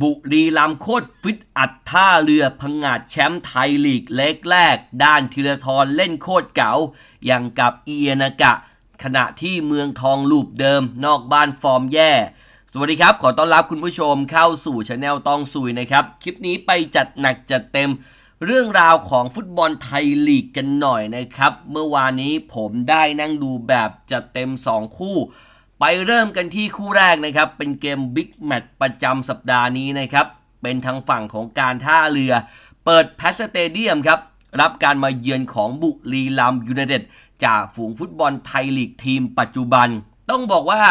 บุรีรัมโคตรฟิตอัดท่าเรือพังงาดแชมป์ไทยลีกเล็กแรก ด้านธีรทรเล่นโคตรเก๋าอย่างกับเอียนากะ ขณะที่เมืองทองลูปเดิม นอกบ้านฟอร์มแย่ สวัสดีครับ ขอต้อนรับคุณผู้ชมเข้าสู่ช anel ตองซุยนะครับ คลิปนี้ไปจัดหนักจัดเต็ม เรื่องราวของฟุตบอลไทยลีกกันหน่อยนะครับ เมื่อวานนี้ผมได้นั่งดูแบบจัดเต็ม 2 คู่ ไปเริ่มกันที่คู่แรกนะครับ เป็นเกมบิ๊กแมตช์ประจำสัปดาห์นี้นะครับ เป็นทางฝั่งของการท่าเรือ เปิดแพสเตเดียมครับ รับการมาเยือนของบุรีรัมยูไนเต็ดจากฝูงฟุตบอลไทยลีกทีมปัจจุบัน ต้องบอกว่า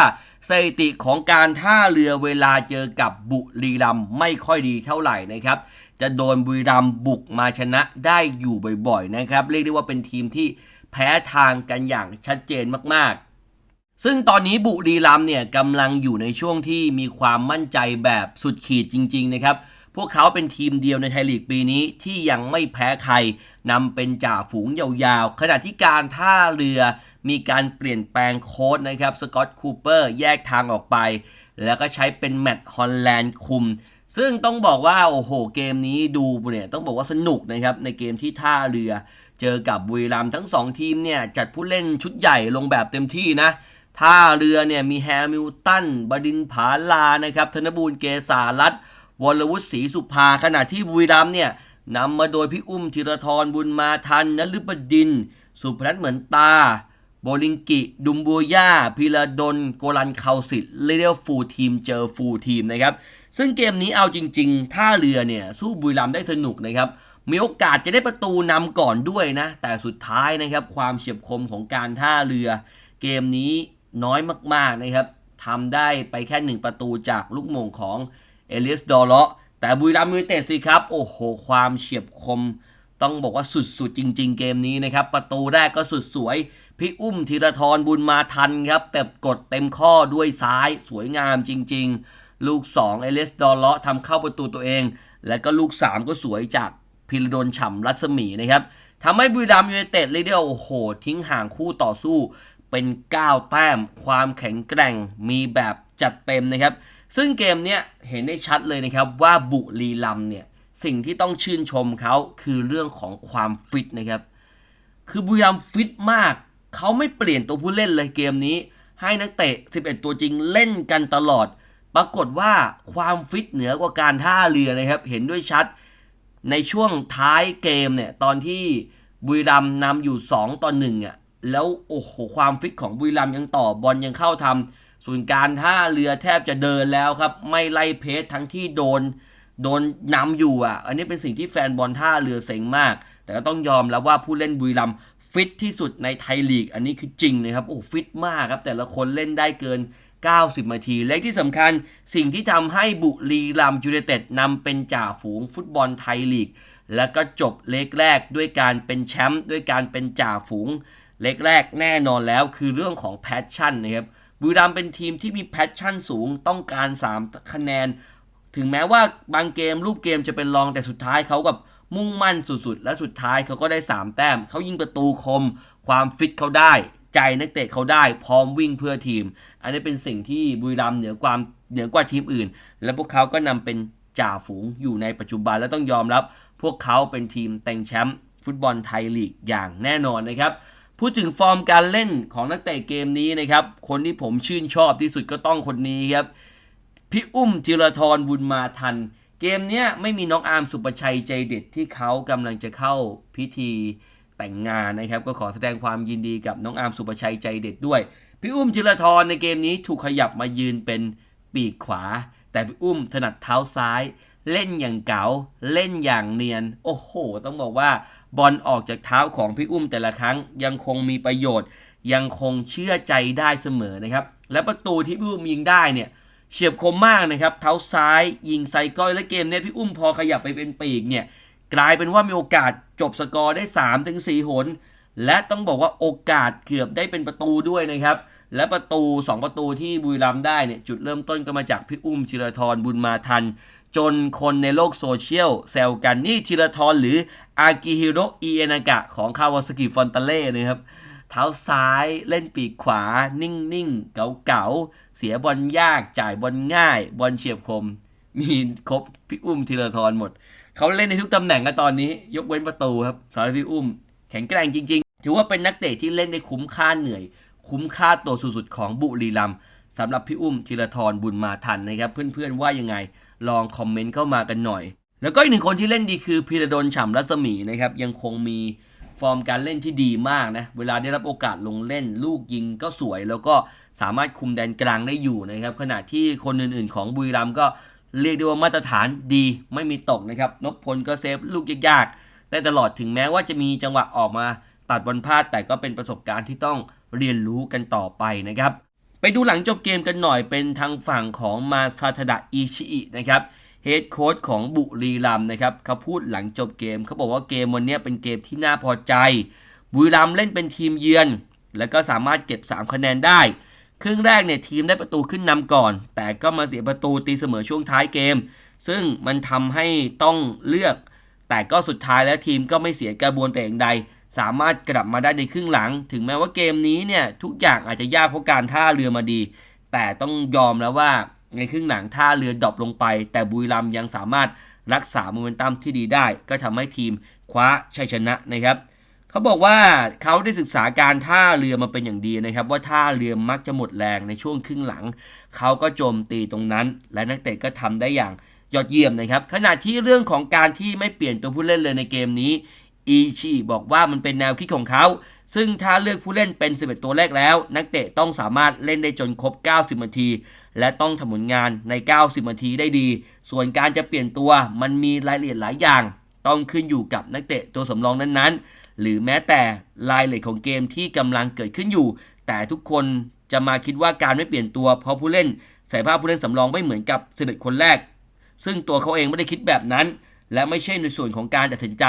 สถิติของการท่าเรือเวลาเจอกับบุรีรัมไม่ค่อยดีเท่าไหร่นะครับ จะโดนบุรีรัมบุกมาชนะได้อยู่บ่อยๆนะครับ เรียกได้ว่าเป็นทีมที่แพ้ทางกันอย่างชัดเจนมากๆ ซึ่งตอนนี้บุรีรัมเนี่ยกำลังอยู่ในช่วงที่มีความมั่นใจแบบสุดขีดจริง ๆ นะครับ พวกเขาเป็นทีมเดียวในไทยลีกปีนี้ที่ยังไม่แพ้ใครนำเป็นจ่าฝูงยาวๆ ขณะที่การท่าเรือมีการเปลี่ยนแปลงโค้ดนะครับสกอตคูเปอร์แยกทางออกไป แล้วก็ใช้เป็นแมตต์ฮอลแลนด์คุม ซึ่งต้องบอกว่า โอ้โห เกมนี้ดูเนี่ยต้องบอกว่าสนุกนะครับ ในเกมที่ท่าเรือ เจอกับบุรีรัมทั้ง 2 ทีมเนี่ย จัดผู้เล่นชุดใหญ่ลงแบบเต็มที่นะ ท่าเรือเนี่ยมีแฮมิลตัน บดินผาลานะครับ ธนบูรณ์เกษารัตน์วรวุฒิศรีสุภา ขณะที่บุรีรัมเนี่ยนำมาโดยพี่อุ้มธีรทรบุญมาทันนฤบดิน สุพนัทเหมือนตา โบลิงกิ ดุมบัวย่าพิระดลโกลันเคาสิตเรียกฟูลทีมเจอฟูลทีมนะครับ ซึ่งเกมนี้เอาจริง ๆ ท่าเรือเนี่ยสู้บุรีรัมได้สนุกนะครับมีโอกาสจะได้ประตูนำก่อนด้วยนะ แต่สุดท้ายนะครับความเฉียบคมของการท่าเรือ เกมนี้ น้อยมากๆนะครับทำได้ไปแค่หนึ่งประตูจากลูกมงของเอลิสดอลเลาะแต่บุรีรัมย์ยูไนเต็ดสิครับ โอ้โห ความเฉียบคม ต้องบอกว่าสุดๆ จริง ๆ เกมนี้นะครับ ประตูแรกก็สุดสวย พี่อุ้มธีรทรบุญมาทันครับ แต่กดเต็มข้อด้วยซ้ายสวยงามจริง ๆ ลูก 2 เอเลสดอลเลาะทำเข้าประตูตัวเอง และก็ลูก 3 ก็สวยจากพิรดลฉ่ำรัศมีนะครับทำให้บุรีรัมย์ยูไนเต็ดเลยเดียวโอ้โห ทิ้งห่างคู่ต่อสู้ เป็น 9 แต้ม ความแข็งแกร่งมีแบบจัดเต็มนะครับ ซึ่งเกมเนี้ยเห็นได้ชัดเลยนะครับว่าบุรีรัมเนี่ยสิ่งที่ต้องชื่นชมเขาคือเรื่องของความฟิตนะครับ คือบุรีรัมฟิตมาก เขาไม่เปลี่ยนตัวผู้เล่นเลยเกมนี้ ให้นักเตะ 11 ตัวจริงเล่นกันตลอด ปรากฏว่าความฟิตเหนือกว่าการท่าเรือนะครับ เห็นด้วยชัด ในช่วงท้ายเกมเนี่ยตอนที่บุรีรัมนำอยู่ 2 ต่อ1อะ แล้วโอ้โหความฟิตของบุรีรัมยังต่อบอลยังเข้าทำส่วนการท่าเรือแทบจะเดินแล้วครับ ไม่ไล่เพสทั้งที่โดน โดนนำอยู่อะ อันนี้เป็นสิ่งที่แฟนบอลท่าเรือเซ็งมาก แต่ก็ต้องยอมแล้วว่าผู้เล่นบุรีรัมฟิตที่สุดในไทยลีก อันนี้คือจริงนะครับโอ้ฟิตมากครับ แต่ละคนเล่นได้เกิน 90 นาที และที่สำคัญสิ่งที่ทำให้บุรีรัมย์ยูไนเต็ดนำเป็นจ่าฝูงฟุตบอลไทยลีก แล้วก็จบเล็กแรกด้วยการเป็นแชมป์ด้วยการเป็นจ่าฝูง เล็กแรกแน่นอนแล้วคือเรื่องของแพชชั่นนะครับบุรีรัมเป็นทีมที่มีแพชชั่นสูงต้องการ 3 คะแนน ถึงแม้ว่าบางเกมรูปเกมจะเป็นรองแต่สุดท้ายเขากับมุ่งมั่นสุดๆ และสุดท้ายเขาก็ได้ 3 แต้ม เขายิงประตูคม ความฟิตเขาได้ ใจนักเตะเขาได้ พร้อมวิ่งเพื่อทีม อันนี้เป็นสิ่งที่บุรีรัมเหนือกว่าเหนือกว่าทีมอื่น และพวกเขาก็นำเป็นจ่าฝูงอยู่ในปัจจุบันและต้องยอมรับ พวกเขาเป็นทีมแต่งแชมป์ฟุตบอลไทยลีกอย่างแน่นอนนะครับ พูดถึงฟอร์มการเล่นของนักเตะเกมนี้นะครับ คนที่ผมชื่นชอบที่สุดก็ต้องคนนี้ครับ พี่อุ้มธีรทรบุญมาทัน เกมเนี้ยไม่มีน้องอาร์มสุประชัยใจเด็ดที่เขากำลังจะเข้าพิธีแต่งงานนะครับ ก็ขอแสดงความยินดีกับน้องอาร์มสุประชัยใจเด็ดด้วย พี่อุ้มธีรทรในเกมนี้ถูกขยับมายืนเป็นปีกขวา แต่พี่อุ้มถนัดเท้าซ้าย เล่นอย่างเก๋าเล่นอย่างเนียน โอ้โห ต้องบอกว่าบอลออกจากเท้าของพี่อุ้มแต่ละครั้งยังคงมีประโยชน์ ยังคงเชื่อใจได้เสมอนะครับ และประตูที่พี่อุ้มยิงได้เนี่ยเฉียบคมมากนะครับ เท้าซ้ายยิงไซก้อยและเกมเนี้ยพี่อุ้มพอขยับไปเป็นปีกเนี่ยกลายเป็นว่ามีโอกาสจบสกอร์ได้3ถึง4หน และต้องบอกว่าโอกาสเกือบได้เป็นประตูด้วยนะครับ และประตู 2 ประตูที่บุรีรัมได้เนี่ยจุดเริ่มต้นก็มาจากพี่อุ้มธีรทรบุญมาทัน จนคนในโลกโซเชียลแซวกันนี่ธีรทรหรืออากิฮิโรอิเอนากะของคาวาสกิฟอนตาเล่นะครับเท้าซ้ายเล่นปีกขวา นิ่งๆ เก๋าๆ เสียบอลยากจ่ายบอลง่าย บอลเฉียบคม มีครบพี่อุ้มธีรทรหมด เขาเล่นในทุกตำแหน่งกันตอนนี้ ยกเว้นประตูครับสำหรับพี่อุ้ม แข็งแกร่งจริง ๆ ถือว่าเป็นนักเตะที่เล่นได้คุ้มค่าเหนื่อย คุ้มค่าตัวสุดๆของบุรีรัมย์ สำหรับพี่อุ้มธีรทรบุญมาทันนะครับ เพื่อนๆว่ายังไงลองคอมเมนต์เข้ามากันหน่อย แล้วก็อีกหนึ่งคนที่เล่นดีคือพีระดลฉ่ำรัศมีนะครับยังคงมีฟอร์มการเล่นที่ดีมากนะเวลาได้รับโอกาสลงเล่น ลูกยิงก็สวย แล้วก็สามารถคุมแดนกลางได้อยู่นะครับขณะที่คนอื่นๆ ของบุรีรัมก็เรียกได้ว่ามาตรฐานดีไม่มีตกนะครับนพพลก็เซฟลูกยากๆได้ตลอดถึงแม้ว่าจะมีจังหวะออกมาตัดบอลพลาดแต่ก็เป็นประสบการณ์ที่ต้องเรียนรู้กันต่อไปนะครับ ไปดูหลังจบเกมกันหน่อยเป็นทางฝั่งของมาซาทดะอิชิอินะครับเฮดโค้ชของบุรีรัมนะครับเขาพูดหลังจบเกมเขาบอกว่าเกมวันนี้เป็นเกมที่น่าพอใจ บุรีรัมเล่นเป็นทีมเยือน แล้วก็สามารถเก็บ 3 คะแนนได้ ครึ่งแรกเนี่ยทีมได้ประตูขึ้นนำก่อน แต่ก็มาเสียประตูตีเสมอช่วงท้ายเกม ซึ่งมันทำให้ต้องเลือก แต่ก็สุดท้ายแล้วทีมก็ไม่เสียกระบวนแต่อย่างใด สามารถกลับมาได้ในครึ่งหลัง ถึงแม้ว่าเกมนี้เนี่ยทุกอย่างอาจจะยากเพราะการท่าเรือมาดี แต่ต้องยอมแล้วว่าในครึ่งหลังท่าเรือดรอปลงไป แต่บุรีรัมยังสามารถรักษาโมเมนตัมที่ดีได้ ก็ทำให้ทีมคว้าชัยชนะนะครับเขาบอกว่าเขาได้ศึกษาการท่าเรือมาเป็นอย่างดีนะครับ ว่าท่าเรือมักจะหมดแรงในช่วงครึ่งหลัง เขาก็โจมตีตรงนั้น และนักเตะก็ทำได้อย่างยอดเยี่ยมนะครับ ขณะที่เรื่องของการที่ไม่เปลี่ยนตัวผู้เล่นเลยในเกมนี้ อีชีบอกว่ามันเป็นแนวคิดของเขา ซึ่งถ้าเลือกผู้เล่นเป็น 11 ตัวแรกแล้ว นักเตะต้องสามารถเล่นได้จนครบ 90 นาที และต้องทำผลงานใน 90 นาทีได้ดี ส่วนการจะเปลี่ยนตัวมันมีรายละเอียดหลายอย่าง ต้องขึ้นอยู่กับนักเตะตัวสำรองนั้นๆ หรือแม้แต่รายละเอียดของเกมที่กำลังเกิดขึ้นอยู่ แต่ทุกคนจะมาคิดว่าการไม่เปลี่ยนตัว เพราะผู้เล่นใส่ผ้าผู้เล่นสำรองไม่เหมือนกับ11คนแรก ซึ่งตัวเขาเองไม่ได้คิดแบบนั้น และไม่ใช่ในส่วนของการตัดสินใจ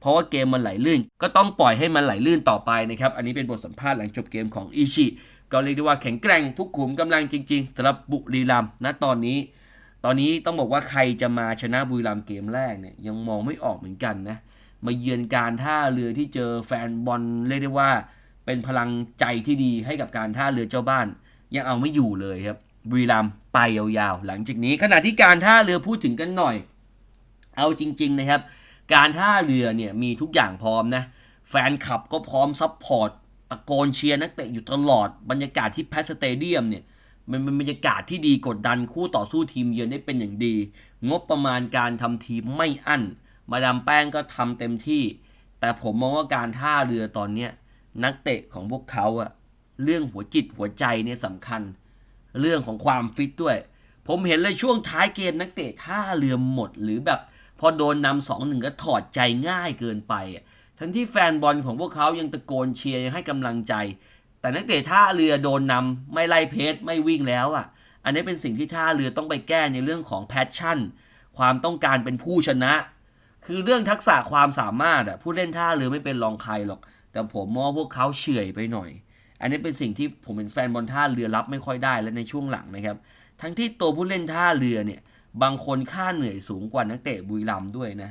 เพราะว่าเกมมันไหลลื่น ก็ต้องปล่อยให้มันไหลลื่นต่อไปนะครับ อันนี้เป็นบทสัมภาษณ์หลังจบเกมของอิชิก็เรียกได้ว่าแข็งแกร่งทุกขุมกำลังจริงๆสำหรับบุรีรัมย์ณตอนนี้ ตอนนี้ต้องบอกว่าใครจะมาชนะบุรีรัมย์เกมแรกเนี่ยยังมองไม่ออกเหมือนกันนะมาเยือนการท่าเรือที่เจอแฟนบอลเรียกได้ว่า เป็นพลังใจที่ดีให้กับการท่าเรือเจ้าบ้าน ยังเอาไม่อยู่เลยครับบุรีรัมย์ไปยาวๆ หลังจากนี้ขณะที่การท่าเรือพูดถึงกันหน่อย เอาจริง ๆ นะครับ การท่าเรือเนี่ยมีทุกอย่างพร้อมนะ แฟนคลับก็พร้อมซัพพอร์ตตะโกนเชียร์นักเตะอยู่ตลอดบรรยากาศที่แพสเตเดียมเนี่ยมันเป็นบรรยากาศที่ดีกดดันคู่ต่อสู้ทีมเยือนได้เป็นอย่างดี งบประมาณการทำทีมไม่อั้น มาดามแป้งก็ทำเต็มที่ แต่ผมมองว่าการท่าเรือตอนเนี้ยนักเตะของพวกเขาอะเรื่องหัวจิตหัวใจเนี่ยสำคัญ เรื่องของความฟิตด้วย ผมเห็นเลยช่วงท้ายเกมนักเตะท่าเรือหมดหรือแบบ พอโดนนำสองหนึ่งก็ถอดใจง่ายเกินไปอะทั้งที่แฟนบอลของพวกเขายังตะโกนเชียร์ยังให้กำลังใจ แต่นักเตะท่าเรือโดนนำไม่ไล่เพจไม่วิ่งแล้วอะ อันนี้เป็นสิ่งที่ท่าเรือต้องไปแก้ในเรื่องของแพชชั่น ความต้องการเป็นผู้ชนะ คือเรื่องทักษะความสามารถอะผู้เล่นท่าเรือไม่เป็นรองใครหรอก แต่ผมมองพวกเขาเฉื่อยไปหน่อย อันนี้เป็นสิ่งที่ผมเป็นแฟนบอลท่าเรือรับไม่ค่อยได้และในช่วงหลังนะครับ ทั้งที่ตัวผู้เล่นท่าเรือเนี่ย บางคนค่าเหนื่อยสูงกว่านักเตะบุรีรัมด้วยนะ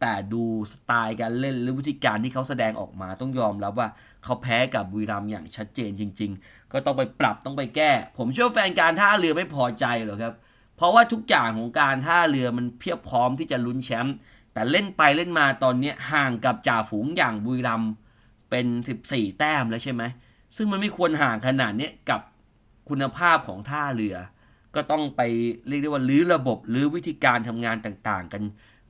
แต่ดูสไตล์การเล่นหรือวิธีการที่เขาแสดงออกมาต้องยอมรับว่าเขาแพ้กับบุรีรัมอย่างชัดเจนจริง ๆ ก็ต้องไปปรับต้องไปแก้ ผมเชื่อแฟนการท่าเรือไม่พอใจหรอกครับ เพราะว่าทุกอย่างของการท่าเรือมันเพียบพร้อมที่จะลุ้นแชมป์แต่เล่นไปเล่นมาตอนนี้ห่างกับจ่าฝูงอย่างบุรีรัมเป็น 14 แต้มแล้วใช่ไหมซึ่งมันไม่ควรห่างขนาดนี้กับคุณภาพของท่าเรือ ก็ต้องไปเรียกได้ว่าลื้อระบบลื้อวิธีการทำงานต่างๆ กัน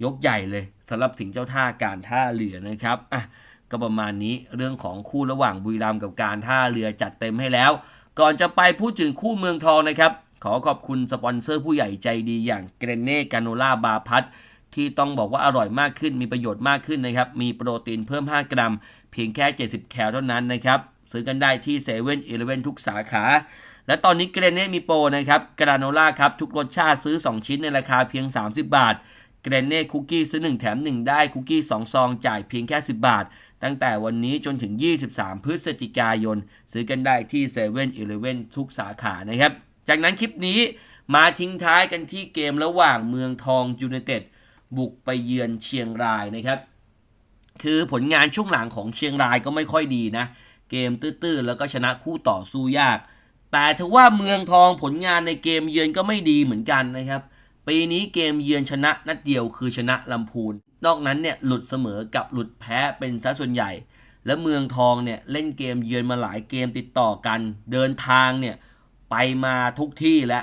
ยกใหญ่เลยสำหรับสิงเจ้าท่าการท่าเรือนะครับอะก็ประมาณนี้เรื่องของคู่ระหว่างบุรีรัมย์กับการท่าเรือจัดเต็มให้แล้ว ก่อนจะไปพูดถึงคู่เมืองทองนะครับ ขอขอบคุณสปอนเซอร์ผู้ใหญ่ใจดีอย่างเกรเน่กาโนล่าบาพัทที่ต้องบอกว่าอร่อยมากขึ้นมีประโยชน์มากขึ้นนะครับ มีโปรตีนเพิ่ม 5 กรัม เพียงแค่ 70 แคลเท่านั้นนะครับ ซื้อกันได้ที่เซเว่นอีเลฟทุกสาขา และตอนนี้เกรเน่มีโปรนะครับกราโนล่าครับทุกรสชาติซื้อ 2 ชิ้นในราคาเพียง 30 บาท เกรเน่คุกกี้ซื้อ 1 แถม 1 ได้คุกกี้ 2 ซอง จ่ายเพียงแค่ 10 บาท ตั้งแต่วันนี้จนถึง 23 พฤศจิกายน ซื้อกันได้ที่เซเว่นอีเลฟทุกสาขานะครับ จากนั้นคลิปนี้มาทิ้งท้ายกันที่เกมระหว่างเมืองทองยูไนเต็ดบุกไปเยือนเชียงรายนะครับ คือผลงานช่วงหลังของเชียงรายก็ไม่ค่อยดีนะ เกมตื้อๆแล้วก็ชนะคู่ต่อสู้ยาก แต่ถือว่าเมืองทองผลงานในเกมเยือนก็ไม่ดีเหมือนกันนะครับ ปีนี้เกมเยือนชนะนัดเดียวคือชนะลำพูน นอกนั้นเนี่ยหลุดเสมอกับหลุดแพ้เป็นซะส่วนใหญ่ และเมืองทองเนี่ยเล่นเกมเยือนมาหลายเกมติดต่อกัน เดินทางเนี่ยไปมาทุกที่และ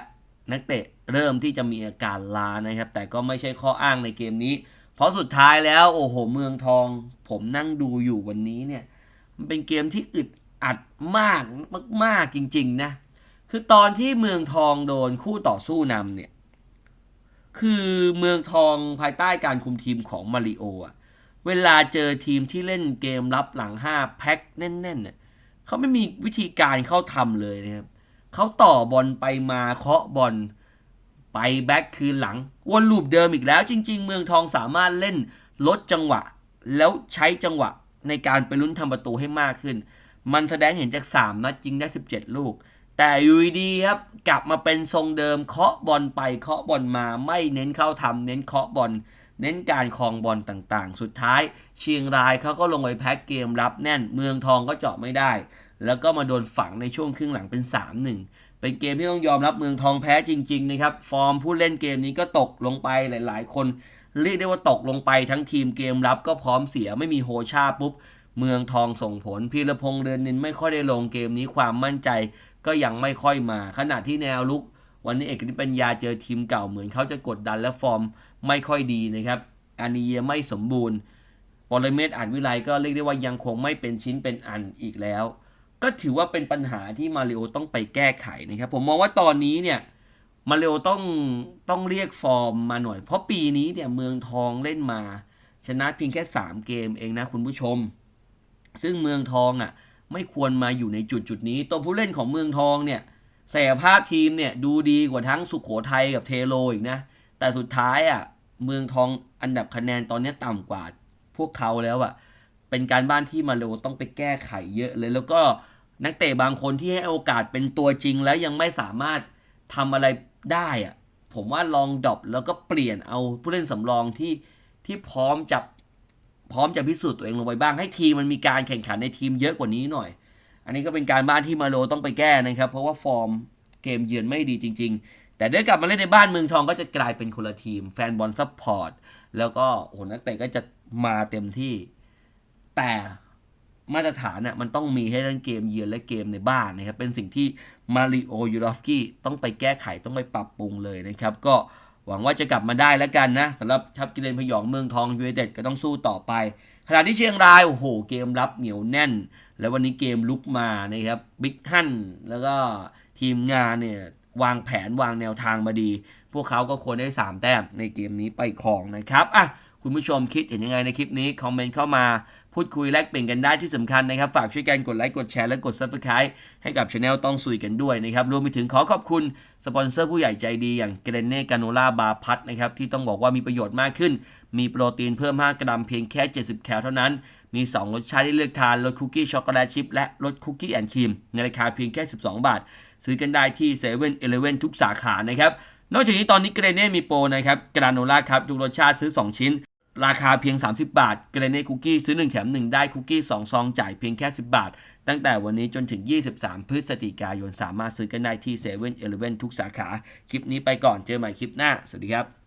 นักเตะเริ่มที่จะมีอาการล้านะครับ แต่ก็ไม่ใช่ข้ออ้างในเกมนี้ เพราะสุดท้ายแล้วโอ้โหเมืองทอง ผมนั่งดูอยู่วันนี้เนี่ยมันเป็นเกมที่อึด อัดมากมากจริง ๆ นะ คือตอนที่เมืองทองโดนคู่ต่อสู้นำเนี่ย คือเมืองทองภายใต้การคุมทีมของมาริโออะเวลาเจอทีมที่เล่นเกมรับหลัง5แพ็คแน่นๆเนี่ยเขาไม่มีวิธีการเข้าทำเลยนะครับเขาต่อบอลไปมาเคาะบอลไปแบ็คคืนหลังวนลูปเดิมอีกแล้ว จริง ๆ เมืองทองสามารถเล่นลดจังหวะ แล้วใช้จังหวะในการไปลุ้นทำประตูให้มากขึ้น มันแสดงเห็นจาก 3 นัดจริงได้ 17 ลูก แต่อยูดีครับกลับมาเป็นทรงเดิมเคาะบอลไปเคาะบอลมาไม่เน้นเข้าทำเน้นเคาะบอลเน้นการครองบอลต่างๆ สุดท้าย เชียงรายเขาก็ลงไปแพ็กเกมรับแน่นเมืองทองก็เจาะไม่ได้ แล้วก็มาโดนฝังในช่วงครึ่งหลังเป็น 3-1 เป็นเกมที่ต้องยอมรับเมืองทองแพ้จริงๆนะครับ ฟอร์มผู้เล่นเกมนี้ก็ตกลงไปหลายๆ คน เรียกได้ว่าตกลงไปทั้งทีมเกมรับก็พร้อมเสียไม่มีโฮชาปุ๊บ เมืองทองส่งผลพีรพงษ์เดือนนินไม่ค่อยได้ลงเกมนี้ความมั่นใจก็ยังไม่ค่อยมา ขณะที่แนวลุก วันนี้เอกนิปัญญาเจอทีมเก่าเหมือนเขาจะกดดันและฟอร์มไม่ค่อยดีนะครับอานีเยไม่สมบูรณ์ปรเมศอ่านวิไลก็เรียกได้ว่ายังคงไม่เป็นชิ้นเป็นอันอีกแล้ว ก็ถือว่าเป็นปัญหาที่มาริโอต้องไปแก้ไขนะครับ ผมมองว่าตอนนี้เนี่ยมาริโอต้องต้องเรียกฟอร์มมาหน่อย เพราะปีนี้เนี่ยเมืองทองเล่นมา ชนะเพียงแค่ 3 เกมเองนะคุณผู้ชม ซึ่งเมืองทองอะไม่ควรมาอยู่ในจุดจุดนี้ ตัวผู้เล่นของเมืองทองเนี่ยศักยภาพทีมเนี่ยดูดีกว่าทั้งสุขโขทัยกับเทโลอีกนะ แต่สุดท้ายอะเมืองทองอันดับคะแนนตอนนี้ต่ำกว่าพวกเขาแล้วอะเป็นการบ้านที่มาเร็วต้องไปแก้ไขเยอะเลย แล้วก็นักเตะบางคนที่ให้โอกาสเป็นตัวจริงแล้วยังไม่สามารถทำอะไรได้อะผมว่าลองดรอปแล้วก็เปลี่ยนเอาผู้เล่นสำรองที่ที่พร้อมจะ พร้อมจะพิสูจน์ตัวเองลงไปบ้างให้ทีมมันมีการแข่งขันในทีมเยอะกว่านี้หน่อย อันนี้ก็เป็นการบ้านที่มาโลต้องไปแก้นะครับ เพราะว่าฟอร์มเกมเยือนไม่ดีจริง ๆ แต่ได้กลับมาเล่นในบ้านเมืองทองก็จะกลายเป็นคนละทีม แฟนบอลซัพพอร์ตแล้วก็โอ้โหนักเตะก็จะมาเต็มที่ แต่มาตรฐานน่ะมันต้องมีให้ทั้งเกมเยือนและเกมในบ้านนะครับเป็นสิ่งที่มาริโอยูรอฟสกี้ต้องไปแก้ไขต้องไปปรับปรุงเลยนะครับ ก็ หวังว่าจะกลับมาได้แล้วกันนะสำหรับทัพกิเลนพยองเมืองทองยูเอเต็ดก็ต้องสู้ต่อไป ขณะที่เชียงรายโอ้โหเกมรับเหนียวแน่น แล้ววันนี้เกมลุกมานะครับบิ๊กฮั่นแล้วก็ทีมงานเนี่ยวางแผนวางแนวทางมาดี พวกเขาก็ควรได้ 3 แต้มในเกมนี้ไปครองนะครับอะ คุณผู้ชมคิดเห็นยังไงในคลิปนี้ คอมเมนต์เข้ามาพูดคุยแลกเปลี่ยนกันได้ที่สำคัญนะครับ ฝากช่วยกันกดไลค์กดแชร์และกด Subscribe ให้กับช anel ต้องสุยกันด้วยนะครับ รวมไปถึงขอขอบคุณ สปอนเซอร์ผู้ใหญ่ใจดีอย่างเกรเน่กาโนล่าบาร์พัทนะครับ ที่ต้องบอกว่ามีประโยชน์มากขึ้น มีโปรตีนเพิ่ม 5 กรัมเพียงแค่ 70 แคลเท่านั้น มี 2 รสชาติให้เลือกทานรสคุกกี้ช็อกโกแลตชิพและรสคุกกี้แอนด์ครีมในราคาเพียงแค่ 12 บาท ซื้อกันได้ที่7 e เ e ่ e อทุกสาขานะครับนอกจากนี้ตอนนี้เกรเน่มีโปรนะครับกราโนล่าครับทุกรสชาติซื้อ 2 ชิ้น ราคาเพียง 30 บาทเกรเน่คุกกี้ซื้อ 1 แถม 1 ได้คุกกี้ 2 ซองจ่ายเพียงแค่ 10 บาท ตั้งแต่วันนี้จนถึง 23 พฤศจิกายน สามารถซื้อกันได้ที่7 e เ e ่ e ทุกสาขา คลิปนี้ไปก่อนเจอใหม่คลิปหน้า สวัสดีครับ